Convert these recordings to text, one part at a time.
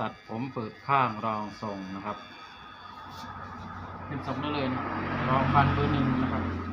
ตัดผมเปิดข้างรองทรงนะครับ เป็นทรงได้เลยนะรองฟันเบอร์หนึ่งนะครับ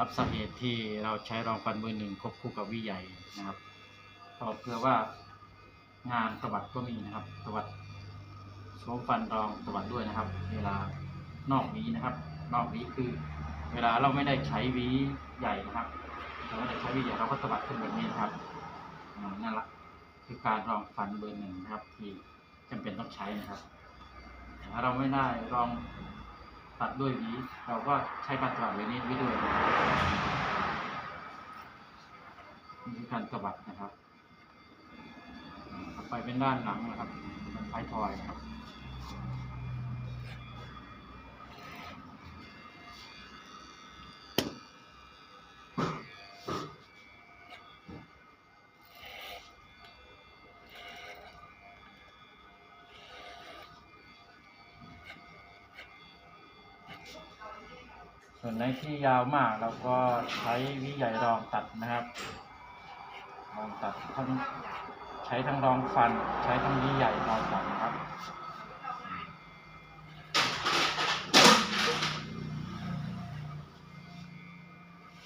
ครับสาเหตุที่เราใช้รองฟันเบอร์หนึ่งควบคู่กับวิใหญ่นะครับก็เพื่อว่างานสวัดก็มีนะครับสวัดสวมฟันรองสวัดด้วยนะครับ เวลานอกวีนะครับ นอกวีคือ เวลาเราไม่ได้ใช้วีใหญ่นะครับเราไม่ได้ใช้วีใหญ่เราก็สวัดขึ้นแบบนี้นะครับอ่านั่นแหละคือการรองฟันเบอร์หนึ่งนะครับ ที่จำเป็นต้องใช้นะครับแต่ถ้าเราไม่ได้รอง ตัดด้วยหวีเราก็ใช้การสวัดไว้นี้ไว้ด้วยนี่คือการสบัดนะครับ ไปเป็นด้านหลังนะครับเป็นท้ายทอยนะครับ ส่วนในที่ยาวมากเราก็ใช้วิใหญ่รองตัดนะครับรองตัดทั้งใช้ทั้งรองฟัน ใช้ทั้งวิใหญ่รองตัดนะครับ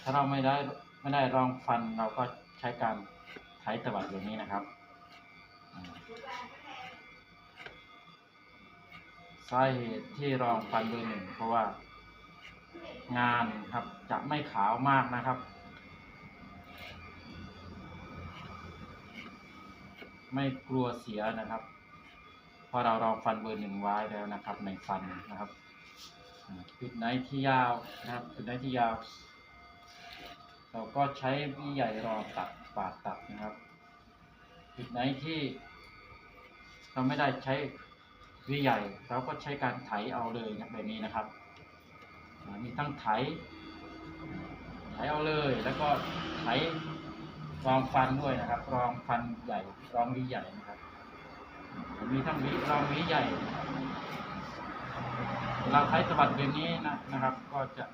ถ้าเราไม่ได้ไม่ได้รองฟันเราก็ใช้การไถตวัดแบบนี้นะครับสาเหตุที่รองฟันเบอร์หนึ่งเพราะว่า งานครับ จะไม่ขาวมากนะครับ ไม่กลัวเสียนะครับเพราะเราลองฟันเบอร์หนึ่งไว้แล้วนะครับ ในฟันนะครับอ่าจุดไหนที่ยาวนะครับจุดไหนที่ยาว เราก็ใช้วิใหญ่รอตัดปาดตัดนะครับจุดไหนที่ เราไม่ได้ใช้วิใหญ่ เราก็ใช้การไถเอาเลยนะแบบนี้นะครับ มีทั้งไถไถเอาเลย แล้วก็ไถรองฟันด้วยนะครับรองฟันใหญ่รองวีใหญ่นะครับ มีทั้งวิรองวีใหญ่นะครับเวลาไถสบัดแบบนี้นะนะครับ ก็จะ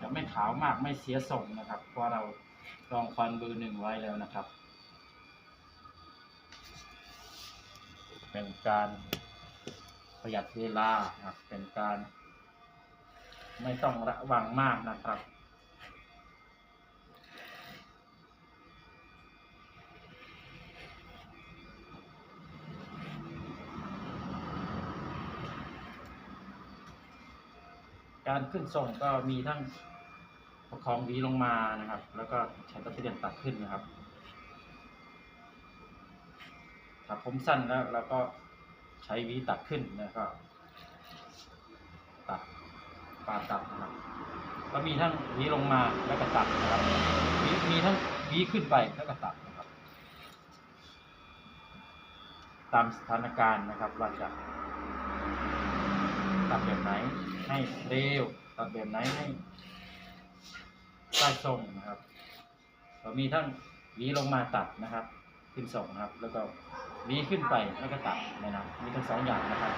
จะไม่ขาวมากไม่เสียทรงนะครับ เพราะเรารองฟันเบอร์หนึ่งไว้แล้วนะครับ เป็นการประหยัดเวลาครับเป็นการ ไม่ต้องระวังมากนะครับการขึ้นส่งก็มีทั้งประคองวีลงมานะครับ แล้วก็ใช้ตะเกียบตัดขึ้นนะครับ ถ้าผมสั้นแล้วเราก็ใช้วีตัดขึ้นแล้วก็ตัด ปาดตัดนะครับก็มีทั้งหวีลงมาแล้วก็ตัดนะครับมีมีทั้งหวีขึ้นไปแล้วก็ตัดนะครับ ตามสถานการณ์นะครับว่าจะตัดแบบไหนให้เร็วตัดแบบไหนให้ใต้ทรงนะครับก็มีทั้งหวีลงมาตัดนะครับ ขึ้นส่งนะครับ แล้วก็หวีขึ้นไปแล้วก็ตัดนะครับมีทั้งสองอย่างนะครับ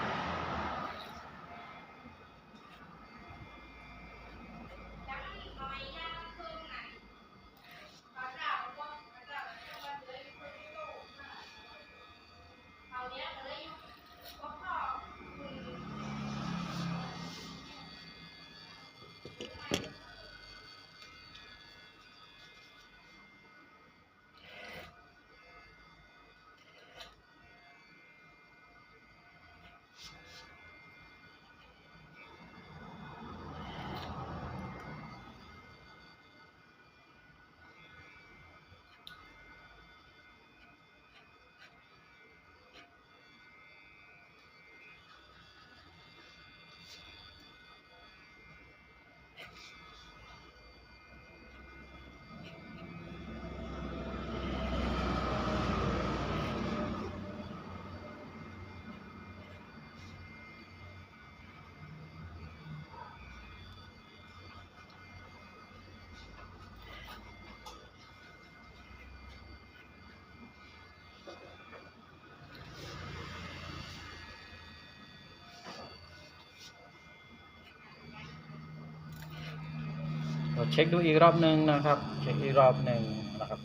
เราเช็คดูอีกรอบหนึ่งนะครับ เช็คอีกรอบหนึ่งนะครับ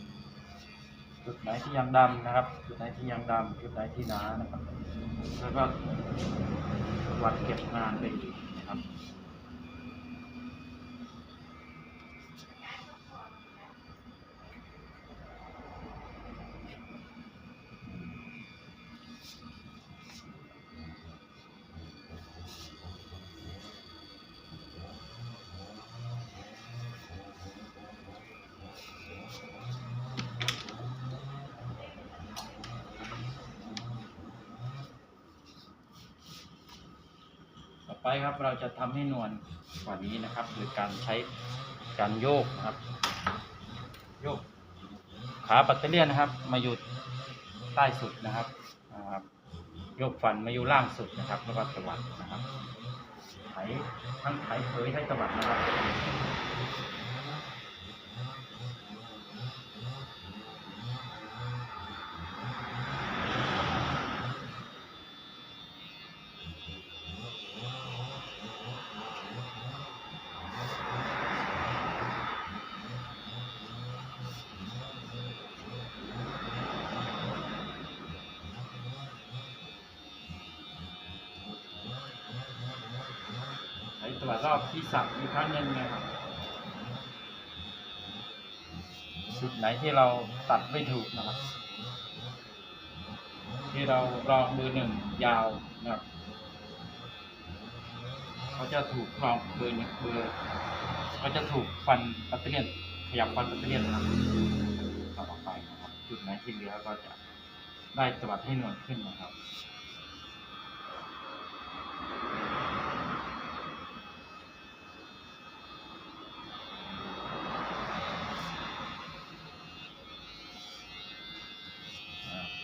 จุดไหนที่ยังดำนะครับ จุดไหนที่ยังดำจุดไหนที่หนานะครับ แล้วก็วัดเก็บงานไปอีก ไปครับเราจะทำให้นวลกว่านี้นะครับโดยการใช้การโยกนะครับ โยก ขาปัตเตอร์เลียนนะครับ มาอยู่ใต้สุดนะครับโยกฟันมาอยู่ล่างสุดนะครับแล้วก็ตวัดนะครับไถทั้งไถเผยไถตวัดนะครับ ไถตวัดรอบที่สับอีกครั้งหนึ่งนะครับจุดไหนที่เราตัดไม่ถูกนะครับ ที่เราลองมือหนึ่งยาวนะครับเขาจะถูกลองเบอหนึ่งเบอก็จะถูกฟันปัตเตอร์เลียนขยับฟันปัตเตอร์เลียนนะครับต่อไปนะครับจุดไหนที่เหลือก็จะได้ตวัดให้นวลขึ้นนะครับ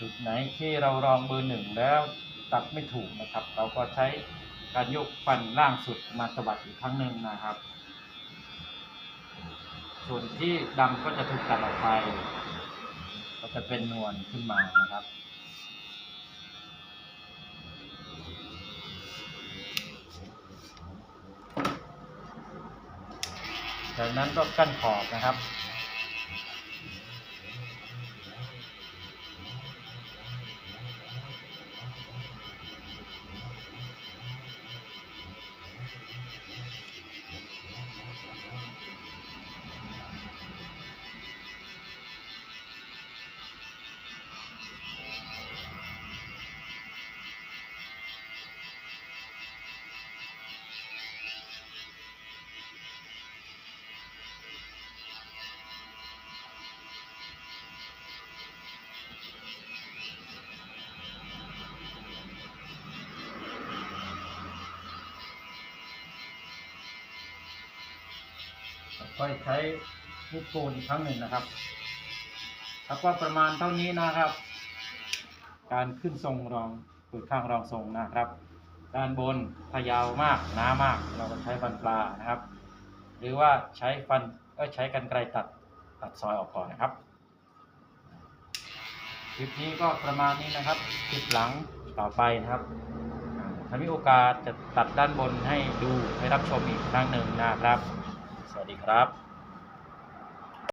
จุดไหนที่เราลองเบอร์หนึ่งแล้วตัดไม่ถูกนะครับ เราก็ใช้การยกฟันล่างสุดมาสะบัดอีกครั้งหนึ่งนะครับ ส่วนที่ดำก็จะถูกตัดออกไป ก็จะเป็นนวลขึ้นมานะครับจากนั้นก็กั้นขอบนะครับ ค่อยใช้ลูกโกนอีกครั้งหนึ่งนะครับแล้วก็ประมาณเท่านี้นะครับ การขึ้นทรงรองเปิดข้างรองทรงนะครับ ด้านบนถ้ายาวมากหนามาก เราก็ใช้ฟันปลานะครับ หรือว่าใช้ฟันก็ใช้กันไกรตัดตัดซอยออกก่อนนะครับคลิปนี้ก็ประมาณนี้นะครับคลิปหลังต่อไปนะครับถ้ามีโอกาสจะตัดด้านบนให้ดูให้รับชมอีกครั้งหนึ่งนะครับ วัสดีครับ